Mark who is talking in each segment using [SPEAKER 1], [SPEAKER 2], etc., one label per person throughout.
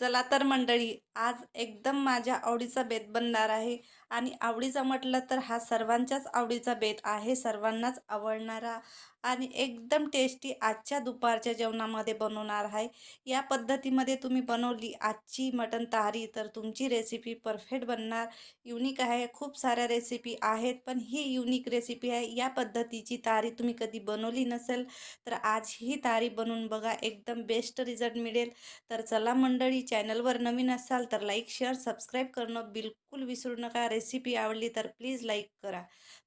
[SPEAKER 1] चला तर मंडळी आज एकदम माझ्या आवडीचा बेत बनणार आहे. आणि आवडीचा म्हटलं तर हा सर्वांच्याच आवडीचा बेत आहे. सर्वांनाच आवडणारा आणि एकदम टेस्टी आजच्या दुपारच्या जेवणामध्ये बनवणार आहे. या पद्धतीमध्ये तुम्ही बनवली आजची मटण तहारी तर तुमची रेसिपी परफेक्ट बनणार. युनिक आहे. खूप साऱ्या रेसिपी आहेत. पण ही युनिक रेसिपी आहे. या पद्धतीची तारी तुम्ही कधी बनवली नसेल तर आज ही तारी बनवून बघा. एकदम बेस्ट रिझल्ट मिळेल. तर चला मंडळी चॅनलवर नवीन असाल तर लाईक शेअर सबस्क्राईब करणं बिलकुल विसरू नका. रेसिपी आवडली तर प्लीज लाईक करा.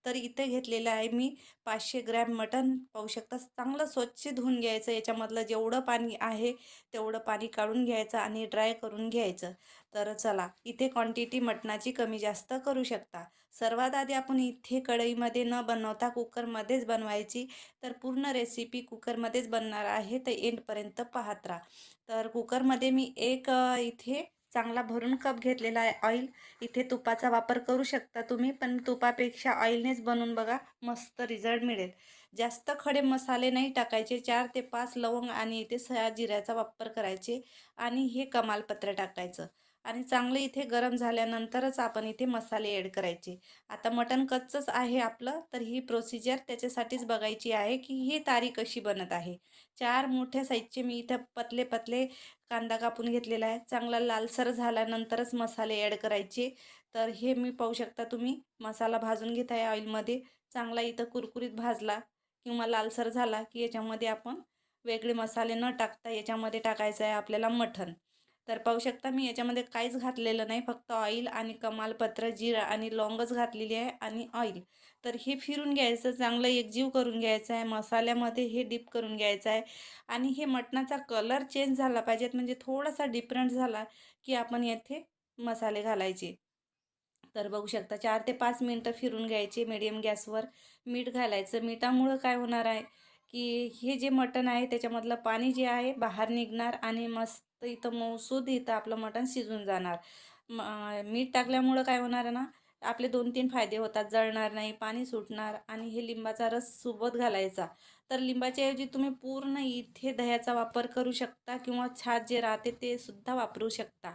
[SPEAKER 1] तर इथे घेतलेलं आहे मी पाचशे ग्रॅम मटण. पाहू शकता चांगलं स्वच्छ धुवून घ्यायचं. याच्यामधलं जेवढं पाणी आहे तेवढं पाणी काढून घ्यायचं आणि ड्राय करून घ्यायचं. तर चला इथे क्वांटिटी मटणाची कमी जास्त करू शकता. सर्वात आधी आपण इथे कढईमध्ये न बनवता कुकरमध्येच बनवायची. तर पूर्ण रेसिपी कुकरमध्येच बनणार आहे. तर एंडपर्यंत पाहत राहा. तर कुकरमध्ये मी एक इथे चांगला भरून कप घेतलेला आहे. ऑइल इथे तुपाचा वापर करू शकता तुम्ही पण तुपापेक्षा ऑइलनेच बनवून बघा मस्त रिझल्ट मिळेल. जास्त खडे मसाले नाही टाकायचे चार ते पाच लवंग आणि इथे सया जिऱ्याचा वापर करायचे आणि हे कमालपत्र टाकायचं. आणि चांगले इथे गरम झाल्यानंतरच आपण इथे मसाले ॲड करायचे. आता मटण कच्चंच आहे आपलं तर ही प्रोसिजर त्याच्यासाठीच बघायची आहे की ही तारी कशी बनत आहे. चार मोठ्या साईजचे मी इथं पतले पतले कांदा कापून घेतलेला आहे. चांगला लालसर झाल्यानंतरच मसाले ॲड करायचे. तर हे मी पाहू शकता तुम्ही. मसाला भाजून घेत आहे ऑइलमध्ये चांगला इथं कुरकुरीत भाजला किंवा लालसर झाला की याच्यामध्ये आपण वेगळे मसाले न टाकता याच्यामध्ये टाकायचं आहे आपल्याला मठण तर पाहू शकता मी याच्यामध्ये काहीच घातलेलं नाही फक्त ऑइल आणि कमालपत्र जिरा आणि लॉंगच घातलेली आहे आणि ऑइल तर हे फिरून घ्यायचं चांगलं एकजीव करून घ्यायचं आहे मसाल्यामध्ये हे डीप करून घ्यायचं आहे आणि हे मटणाचा कलर चेंज झाला पाहिजेत म्हणजे थोडासा डिफरंट झाला की आपण येथे मसाले घालायचे. तर बघू शकता चार ते पाच मिनटं फिरून घ्यायचे मिडियम गॅसवर मीठ घालायचं. मिठामुळं काय होणार आहे की हे जे मटण आहे त्याच्यामधलं पाणी जे आहे बाहेर निघणार आणि मस्त तर इथं मौसूद इथं आपलं मटण शिजून जाणार. मीठ टाकल्यामुळं काय होणार आहे ना आपले दोन तीन फायदे होतात. जळणार नाही पाणी सुटणार आणि हे लिंबाचा रस सोबत घालायचा. तर लिंबाच्या ऐवजी तुम्ही पूर्ण इथे दह्याचा वापर करू शकता किंवा छात जे राहते ते सुद्धा वापरू शकता.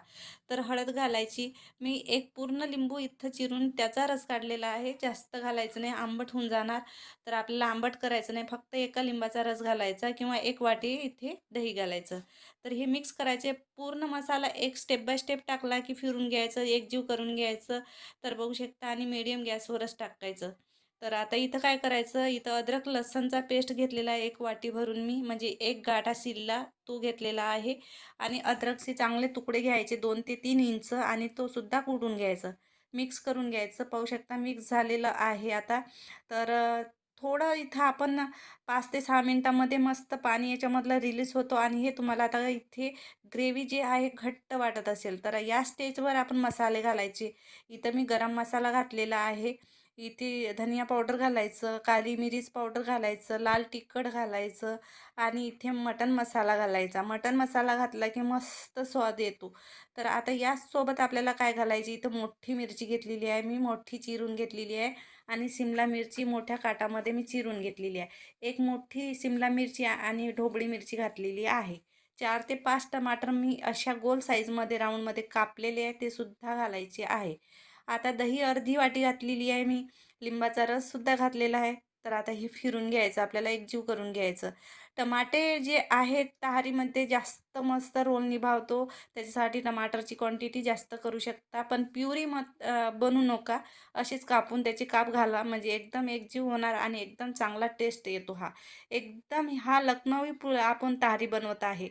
[SPEAKER 1] तर हळद घालायची. मी एक पूर्ण लिंबू इथं चिरून त्याचा रस काढलेला आहे. जास्त घालायचं नाही. आंबट होऊन जाणार. तर आपल्याला आंबट करायचं नाही. फक्त एका लिंबाचा रस घालायचा किंवा एक वाटी इथे दही घालायचं. तर हे मिक्स करायचे. पूर्ण मसाला एक स्टेप बाय स्टेप टाकला की फिरून घ्यायचं. एकजीव करून घ्यायचं. तर बघू शकता आणि मीडियम गॅसवरच टाकायचं. तर आता इथं काय करायचं? इथं अद्रक लसणचा पेस्ट घेतलेला आहे एक वाटी भरून मी. म्हणजे एक गाठा सिल्ला तो घेतलेला आहे. आणि अद्रकचे चांगले तुकडे घ्यायचे दोन ते तीन इंच आणि तो सुद्धा कुडून घ्यायचं. मिक्स करून घ्यायचं. पाहू शकता मिक्स झालेलं आहे आता. तर थोडं इथं आपण पाच ते सहा मिनटामध्ये मस्त पाणी याच्यामधलं रिलीज होतो आणि हे तुम्हाला आता इथे ग्रेव्ही जे आहे घट्ट वाटत असेल तर या स्टेजवर आपण मसाले घालायचे. इथं मी गरम मसाला घातलेला आहे. इथे धनिया पावडर घालायचं काली मिरीच पावडर घालायचं लाल तिखट घालायचं आणि इथे मटन मसाला घालायचा. मटन मसाला घातला की मस्त स्वाद येतो. तर आता याचसोबत आपल्याला काय घालायची? इथं मोठी मिरची घेतलेली आहे. मी मोठी चिरून घेतलेली आहे आणि सिमला मिरची मोठ्या काटामध्ये मी चिरून घेतलेली आहे. एक मोठी सिमला मिरची आणि ढोबळी मिरची घातलेली आहे. चार ते पाच टमाटर मी अशा गोल साईजमध्ये राऊंडमध्ये कापलेले आहे. ते सुद्धा घालायचे आहे. आता दही अर्धी वाटी घातलेली आहे मी. लिंबाचा रससुद्धा घातलेला आहे. तर आता हे फिरून घ्यायचं आपल्याला एकजीव करून घ्यायचं. टमाटे जे आहेत तहारीमध्ये जास्त मस्त रोल निभावतो. त्याच्यासाठी टमाटरची क्वांटिटी जास्त करू शकता. पण प्युरी मत बनू नका. असेच कापून त्याचे काप घाला. म्हणजे एकदम एकजीव होणार आणि एकदम चांगला टेस्ट येतो हा. एकदम हा लखनवी पु आपण तहारी बनवत आहे.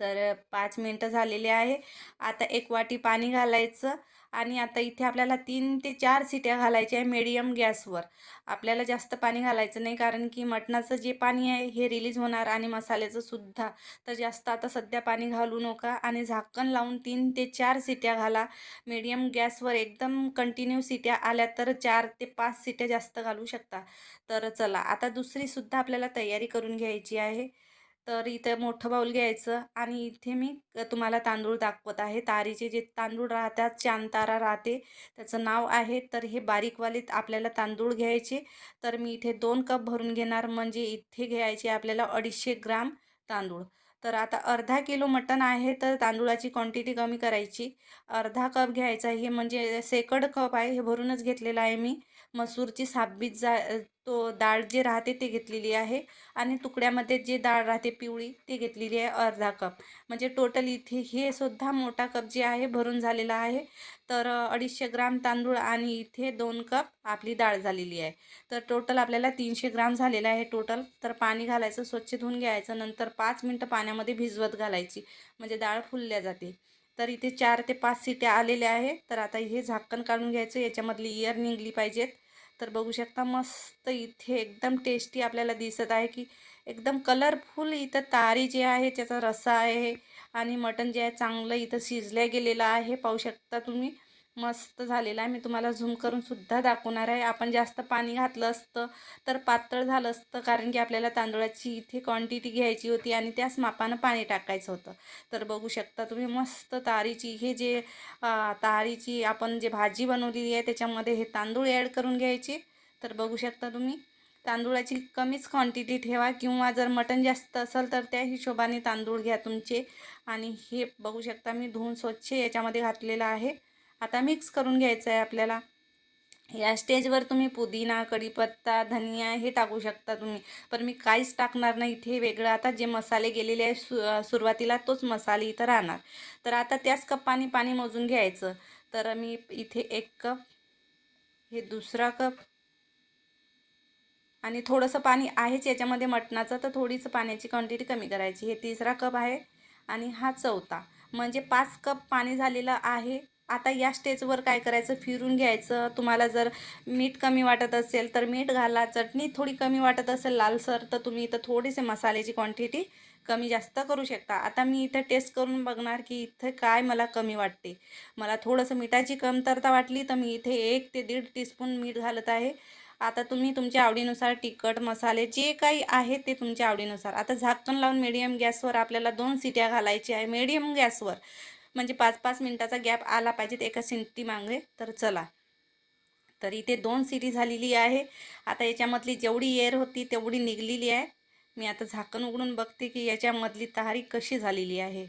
[SPEAKER 1] तर पाच मिनटं झालेले आहे. आता एक वाटी पाणी घालायचं आणि आता इथे आपल्याला तीन ते चार सिट्या घालायच्या आहे मिडियम गॅसवर. आपल्याला जास्त पाणी घालायचं नाही कारण की मटणाचं जे पाणी आहे हे रिलीज होणार आणि मसाल्याचं सुद्धा. तर जास्त आता सध्या पाणी घालू नका आणि झाकण लावून तीन ते चार सिट्या घाला. मिडियम गॅसवर एकदम कंटिन्यू सिट्या आल्या तर चार ते पाच सिट्या जास्त घालू शकता. तर चला आता दुसरीसुद्धा आपल्याला तयारी करून घ्यायची आहे. तर इथं मोठं बाऊल घ्यायचं आणि इथे मी तुम्हाला तांदूळ दाखवत आहे. तारीचे जे तांदूळ राहतात चांतारा राहते त्याचं नाव आहे. तर हे बारीकवाले आपल्याला तांदूळ घ्यायचे. तर मी इथे दोन कप भरून घेणार. म्हणजे इथे घ्यायचे आपल्याला अडीचशे ग्राम तांदूळ. तर आता अर्धा किलो मटण आहे. तर तांदूळाची क्वांटिटी कमी करायची. अर्धा कप घ्यायचा हे म्हणजे सेकड कप आहे. हे भरूनच घेतलेलं आहे मी. मसूरची साबीत जा तो डाळ जे राहते ते घेतलेली आहे आणि तुकड्यामध्ये जे डाळ राहते पिवळी ती घेतलेली आहे अर्धा कप. म्हणजे टोटल इथे हे सुद्धा मोठा कप जे आहे भरून झालेला आहे. तर अडीचशे ग्राम तांदूळ आणि इथे दोन कप आपली डाळ झालेली आहे. तर टोटल आपल्याला तीनशे ग्राम झालेला आहे टोटल. तर पाणी घालायचं स्वच्छ धुवून घ्यायचं नंतर पाच मिनटं पाण्यामध्ये भिजवत घालायची. म्हणजे डाळ फुलल्या जाते. तर इथे चार ते पाच सिट्या आलेल्या आहे तर आता हे झाकण काढून घ्यायचं. याच्यामधली इयर निघली पाहिजेत. तर बघू शकता मस्त इथे एकदम टेस्टी आपल्याला दिसत आहे की एकदम कलरफुल इथं तारी जे आहे त्याचा रस्सा आहे. आणि मटण जे आहे चांगलं इथं शिजल्या गेलेलं आहे. पाहू शकता तुम्ही. मस्त झालेला आहे. मी तुम्हाला झूम करून सुद्धा दाखवणार आहे. आपण जास्त पाणी घातलं असतं तर पातळ झालं असतं कारण की आपल्याला तांदळाची इथे क्वांटिटी घ्यायची होती आणि त्याच मापानं पाणी टाकायचं होतं. तर बघू शकता तुम्ही मस्त तारीची हे जे तारीची आपण जे भाजी बनवलेली आहे त्याच्यामध्ये हे तांदूळ ॲड करून घ्यायचे. तर बघू शकता तुम्ही तांदूळाची कमीच क्वांटिटी ठेवा किंवा जर मटण जास्त असेल तर त्या हिशोबाने तांदूळ घ्या तुमचे. आणि हे बघू शकता मी धुवून स्वच्छ याच्यामध्ये घातलेलं आहे. आता मिक्स करून घ्यायचं आहे आपल्याला. या स्टेजवर तुम्ही पुदिना कढीपत्ता धनिया हे टाकू शकता तुम्ही. पण मी काहीच टाकणार नाही इथे वेगळं. आता जे मसाले गेलेले आहे सु सुरुवातीला तोच मसाले इथं राहणार. तर आता त्याच कप्पाने पाणी मोजून घ्यायचं. तर मी इथे एक कप हे दुसरा कप आणि थोडंसं पाणी आहेच याच्यामध्ये मटणाचं तर थोडीसं पाण्याची क्वांटिटी कमी करायची. हे तिसरा कप आहे आणि हा चौथा. म्हणजे पाच कप पाणी झालेलं आहे. आता या स्टेजवर काय करायचं? फिरून घ्यायचं. तुम्हाला जर मीठ कमी वाटत असेल तर मीठ घाला. चटणी थोडी कमी वाटत असेल लालसर तर तुम्ही इथं थोडीसे मसाल्याची क्वांटिटी कमी जास्त करू शकता. आता मी इथं टेस्ट करून बघणार की इथं काय मला कमी वाटते. मला थोडंसं मिठाची कमतरता वाटली तर मी इथे एक ते दीड टीस्पून मीठ घालत आहे. आता तुम्ही तुमच्या आवडीनुसार तिखट मसाले जे काही आहे ते तुमच्या आवडीनुसार. आता झाकण लावून मिडियम गॅसवर आपल्याला दोन सिट्या घालायची आहे. मीडियम गॅसवर म्हणजे पाच पाच मिनटाचा गॅप आला पाहिजेत एका सिटी मागे तर चला. तर इथे दोन सिटी झालेली आहे. आता याच्यामधली जेवढी एअर होती तेवढी निघलेली आहे. मी आता झाकण उघडून बघते की याच्यामधली तारीख कशी झालेली आहे.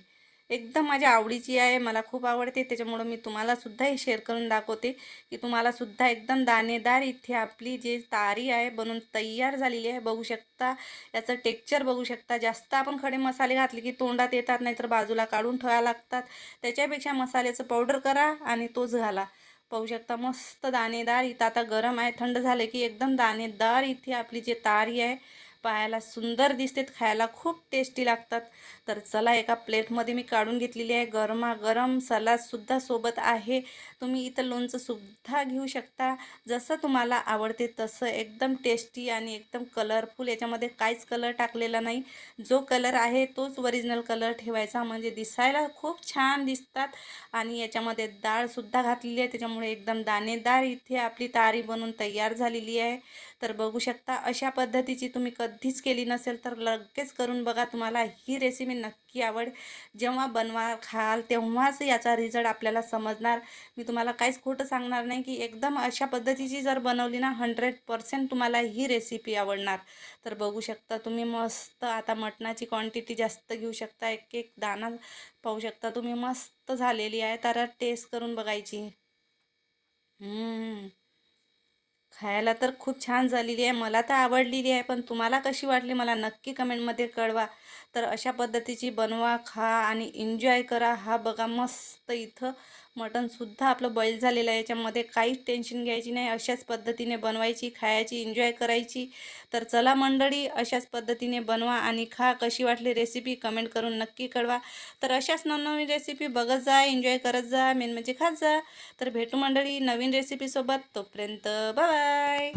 [SPEAKER 1] एकदम माझ्या आवडीची आहे मला खूप आवडते. त्याच्यामुळं मी तुम्हालासुद्धा हे शेअर करून दाखवते की तुम्हालासुद्धा एकदम दाणेदार इथे आपली जे तारी आहे बनून तयार झालेली आहे. बघू शकता याचं टेक्चर बघू शकता. जास्त आपण खडे मसाले घातले की तोंडात येतात नाहीतर बाजूला काढून ठेवायला लागतात. त्याच्यापेक्षा मसाल्याचं पावडर करा आणि तोच घाला पाहू शकता मस्त दाणेदार. इथं आता गरम आहे. थंड झालं की एकदम दाणेदार इथे आपली जे तारी आहे पाहायला सुंदर दिसते. खायला खूप टेस्टी लागतात. तर चला एका प्लेटमध्ये मी काढून घेतलेली आहे. गरमागरम सलादसुद्धा सोबत आहे. तुम्ही इथं लोणचंसुद्धा घेऊ शकता. जसं तुम्हाला आवडते तसं एकदम टेस्टी आणि एकदम कलरफुल याच्यामध्ये काहीच कलर टाकलेला नाही. जो कलर आहे तोच ओरिजिनल कलर ठेवायचा. म्हणजे दिसायला खूप छान दिसतात. आणि याच्यामध्ये डाळसुद्धा घातलेली आहे. त्याच्यामुळे एकदम दाणेदार इथे आपली तारी बनून तयार झालेली आहे. तर बघू शकता अशा पद्धतीची तुम्ही कधीच केली नसेल तर लगेच करून बघा. तुम्हाला ही रेसिपी नक्की आवड. जेव्हा बनवा खाल तेव्हाच याचा रिझल्ट आपल्याला समजणार. मी तुम्हाला काहीच खोटं सांगणार नाही की एकदम अशा पद्धतीची जर बनवली ना हंड्रेड पर्सेंट तुम्हाला ही रेसिपी आवडणार. तर बघू शकता तुम्ही मस्त आता मटणाची क्वांटिटी जास्त घेऊ शकता. एक एक दाना पाहू शकता तुम्ही. मस्त झालेली आहे. तर टेस्ट करून बघायची. खायला तर खूप छान झालेली आहे. मला तर आवडलेली आहे पण तुम्हाला कशी वाटली मला नक्की कमेंटमध्ये कळवा. तर अशा पद्धतीची बनवा खा आणि एन्जॉय करा. हा बघा मस्त इथं मटणसुद्धा आपलं बॉईल झालेलं आहे. याच्यामध्ये काहीच टेन्शन घ्यायची नाही. अशाच पद्धतीने बनवायची खायची एन्जॉय करायची. तर चला मंडळी अशाच पद्धतीने बनवा आणि खा. कशी वाटली रेसिपी कमेंट करून नक्की कळवा. तर अशाच नवनवीन रेसिपी बघत जा एन्जॉय करत जा मेन म्हणजे खात जा. तर भेटू मंडळी नवीन रेसिपीसोबत तोपर्यंत बाय